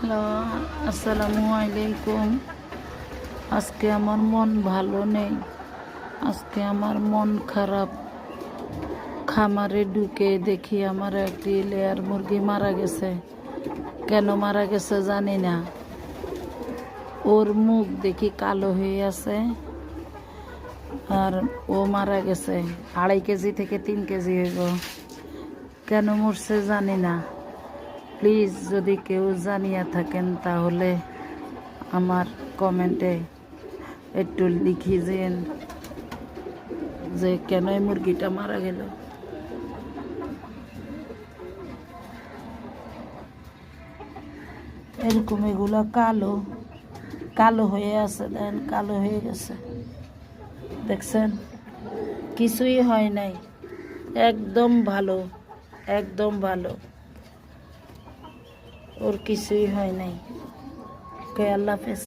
Hello, আসসালামু আলাইকুম। আজকে আমার মন ভালো নেই। আজকে আমার মন খারাপ। খামারে ঢুকে দেখি আমার একটি লেয়ার মুরগি মারা গেছে। কেন মারা গেছে জানি না। ওর মুখ দেখি কালো হয়ে আছে আর ও মারা গেছে। আড়াই কেজি থেকে তিন কেজি হইব। কেন মরছে জানি না। প্লিজ যদি কেউ জানিয়ে থাকেন, তাহলে আমার কমেন্টে একটু লিখিয়েছেন যে কেন এই মুরগিটা মারা গেল। এরকম এগুলো কালো কালো হয়ে আছে, দেন কালো হয়ে গেছে। দেখছেন? কিছুই হয় নাই। একদম ভালো একদম ভালো। ওর কিছুই হয় নাই। ওকে আল্লাহ হাফেজ।